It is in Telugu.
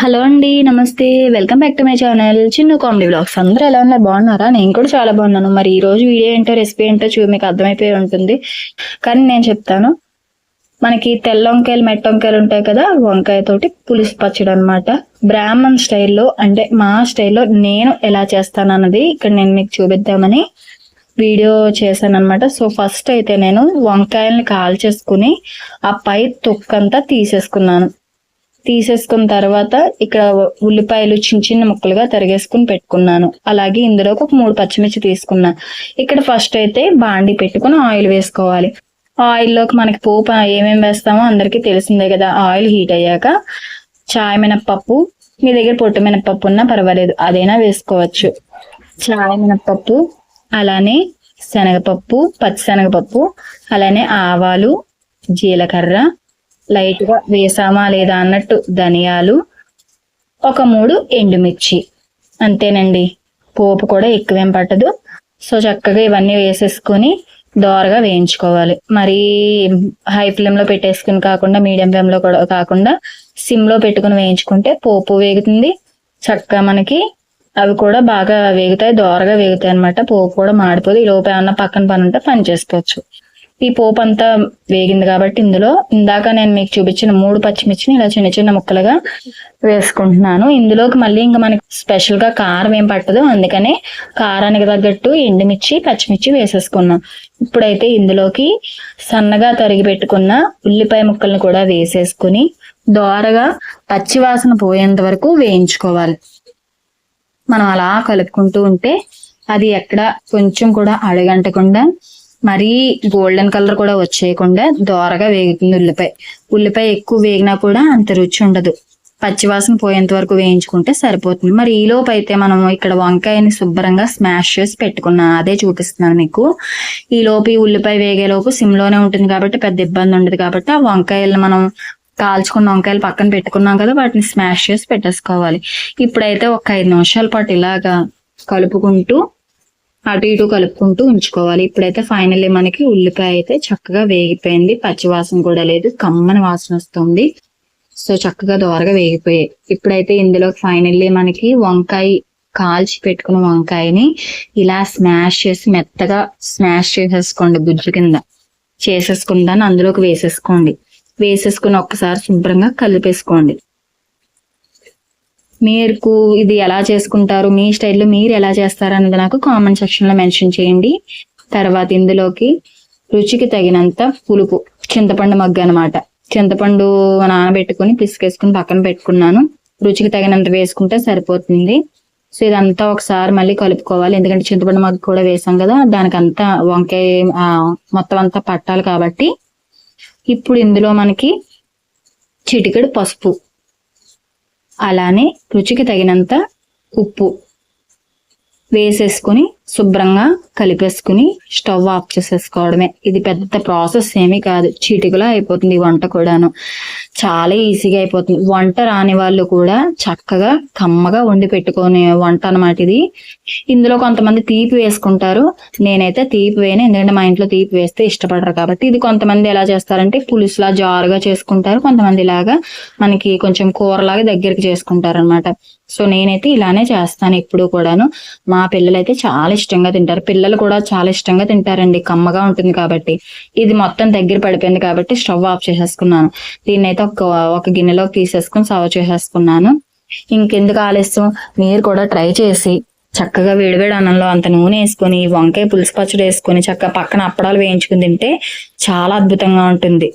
హలో అండి నమస్తే. Welcome back to my channel. చిన్న కామెడీ బ్లాగ్స్. అందరూ ఎలా ఉన్నారు? బాగున్నారా? నేను కూడా చాలా బాగున్నాను. మరి ఈ రోజు వీడియో ఏంటో రెసిపీ ఏంటో చూ మీకు అర్థమైపోయి ఉంటుంది. కానీ నేను చెప్తాను. మనకి తెల్ల వంకాయలు మెట్ట వంకాయలు ఉంటాయి కదా వంకాయతోటి పులుసు పచ్చడి అనమాట బ్రాహ్మణ్ స్టైల్లో అంటే మా స్టైల్లో నేను ఎలా చేస్తాను అన్నది ఇక్కడ నేను మీకు చూపిద్దామని వీడియో చేశాను అనమాట సో ఫస్ట్ అయితే నేను వంకాయల్ని కాల్చేసుకుని ఆ పై తొక్కంతా తీసేసుకున్నాను. తీసేసుకున్న తర్వాత ఇక్కడ ఉల్లిపాయలు చిన్న చిన్న ముక్కలుగా తరిగేసుకుని పెట్టుకున్నాను. అలాగే ఇందులోకి ఒక మూడు పచ్చిమిర్చి తీసుకున్నా. ఇక్కడ ఫస్ట్ అయితే బాండి పెట్టుకుని ఆయిల్ వేసుకోవాలి. ఆయిల్లోకి మనకి పోపు ఏమేమి వేస్తామో అందరికీ తెలిసిందే కదా. ఆయిల్ హీట్ అయ్యాక చాయ్ మినప్పప్పు మీ దగ్గర పొట్టు మినప్పప్పు ఉన్నా పర్వాలేదు అదైనా వేసుకోవచ్చు. చాయ్ మినప్పప్పు అలానే శనగపప్పు పచ్చిశనగపప్పు అలానే ఆవాలు జీలకర్ర లైట్గా వేసామా లేదా అన్నట్టు ధనియాలు ఒక మూడు ఎండుమిర్చి. అంతేనండి. పోపు కూడా ఎక్కువేం పట్టదు. సో చక్కగా ఇవన్నీ వేసేసుకొని దోరగా వేయించుకోవాలి. మరీ హై ఫ్లేమ్లో పెట్టేసుకుని కాకుండా మీడియం ఫ్లేమ్లో కూడా కాకుండా సిమ్లో పెట్టుకుని వేయించుకుంటే పోపు వేగుతుంది. చక్కగా మనకి అవి కూడా బాగా వేగుతాయి దోరగా వేగుతాయి అనమాట పోపు కూడా మాడిపోదు. ఈ లోపు ఏమన్నా పక్కన పని ఉంటే పని చేసుకోవచ్చు. ఈ పోపు అంతా వేగింది కాబట్టి ఇందులో ఇందాక నేను మీకు చూపించిన మూడు పచ్చిమిర్చిని ఇలా చిన్న చిన్న ముక్కలుగా వేసుకుంటున్నాను. ఇందులోకి మళ్ళీ ఇంకా మనకి స్పెషల్గా కారం ఏం పట్టదు. అందుకనే కారానికి తగ్గట్టు ఎండుమిర్చి పచ్చిమిర్చి వేసేసుకున్నాం. ఇప్పుడైతే ఇందులోకి సన్నగా తరిగి పెట్టుకున్న ఉల్లిపాయ ముక్కల్ని కూడా వేసేసుకుని దోరగా పచ్చివాసన పోయేంత వరకు వేయించుకోవాలి. మనం అలా కలుపుకుంటూ ఉంటే అది ఎక్కడ కొంచెం కూడా అడగంటకుండా మరీ గోల్డెన్ కలర్ కూడా వచ్చేయకుండా దోరగా వేగుతుంది ఉల్లిపాయ. ఉల్లిపాయ ఎక్కువ వేగినా కూడా అంత రుచి ఉండదు. పచ్చివాసన పోయేంత వరకు వేయించుకుంటే సరిపోతుంది. మరి ఈ అయితే మనం ఇక్కడ వంకాయని శుభ్రంగా స్మాష్ చేసి పెట్టుకున్నాను అదే చూపిస్తున్నాను మీకు. ఈ లోపు ఈ ఉల్లిపాయ వేగేలోపు సిమ్లోనే ఉంటుంది కాబట్టి పెద్ద ఇబ్బంది ఉండదు కాబట్టి ఆ వంకాయలు మనం కాల్చుకున్న వంకాయలు పక్కన పెట్టుకున్నాం కదా వాటిని స్మాష్ చేసి పెట్టేసుకోవాలి. ఇప్పుడైతే ఒక ఐదు నిమిషాల పాటు ఇలాగా కలుపుకుంటూ అటు ఇటు కలుపుకుంటూ ఉంచుకోవాలి. ఇప్పుడైతే ఫైనల్లీ మనకి ఉల్లిపాయ అయితే చక్కగా వేగిపోయింది. పచ్చివాసన కూడా లేదు. కమ్మని వాసన వస్తుంది. సో చక్కగా దోరగా వేగిపోయాయి. ఇప్పుడైతే ఇందులో ఫైనల్లీ మనకి వంకాయ కాల్చి పెట్టుకున్న వంకాయని ఇలా స్మాష్ చేసి మెత్తగా స్మాష్ చేసేసుకోండి గుజ్జు కింద. చేసేసుకుందాన్ని అందులోకి వేసేసుకోండి. వేసేసుకుని ఒక్కసారి శుభ్రంగా కలిపేసుకోండి. మీకు ఇది ఎలా చేసుకుంటారు మీ స్టైల్లో మీరు ఎలా చేస్తారు అనేది నాకు కామెంట్ సెక్షన్లో మెన్షన్ చేయండి. తర్వాత ఇందులోకి రుచికి తగినంత పులుపు చింతపండు మగ్గు అనమాట చింతపండు నానబెట్టుకుని పిసికేసుకుని పక్కన పెట్టుకున్నాను. రుచికి తగినంత వేసుకుంటే సరిపోతుంది. సో ఇదంతా ఒకసారి మళ్ళీ కలుపుకోవాలి. ఎందుకంటే చింతపండు మగ్గు కూడా వేసాం కదా దానికంతా వంకాయ మొత్తం అంతా పట్టాలి కాబట్టి. ఇప్పుడు ఇందులో మనకి చిటికెడు పసుపు. అలానే రుచికి తగినంత ఉప్పు వేసేసుకుని శుభ్రంగా కలిపేసుకుని స్టవ్ ఆఫ్ చేసేసుకోవడమే. ఇది పెద్ద ప్రాసెస్ ఏమీ కాదు. చీటికలో అయిపోతుంది ఈ వంట కూడాను. చాలా ఈజీగా అయిపోతుంది. వంట రాని వాళ్ళు కూడా చక్కగా కమ్మగా వండి పెట్టుకునే వంట అనమాట ఇది. ఇందులో కొంతమంది తీపి వేసుకుంటారు. నేనైతే తీపి వేయను. ఎందుకంటే మా ఇంట్లో తీపి వేస్తే ఇష్టపడరు కాబట్టి. ఇది కొంతమంది ఎలా చేస్తారంటే పులుసులా జారుగా చేసుకుంటారు. కొంతమంది ఇలాగా మనకి కొంచెం కూరలాగా దగ్గరికి చేసుకుంటారు అనమాట సో నేనైతే ఇలానే చేస్తాను ఎప్పుడు కూడాను. మా పిల్లలైతే చాలా ఇష్టంగా తింటారు. పిల్లలు కూడా చాలా ఇష్టంగా తింటారండి. కమ్మగా ఉంటుంది కాబట్టి. ఇది మొత్తం దగ్గర పడిపోయింది కాబట్టి స్టవ్ ఆఫ్ చేసేసుకున్నాను. దీన్ని అయితే ఒక ఒక గిన్నెలో తీసేసుకుని సర్వ్ చేసేసుకున్నాను. ఇంకెందుకు ఆలస్యం? మీరు కూడా ట్రై చేసి చక్కగా వేడివేడి అన్నంలో అంత నూనె వేసుకొని వంకాయ పులుసు పచ్చడి వేసుకొని చక్కగా పక్కన అప్పడాలు వేయించుకుని తింటే చాలా అద్భుతంగా ఉంటుంది.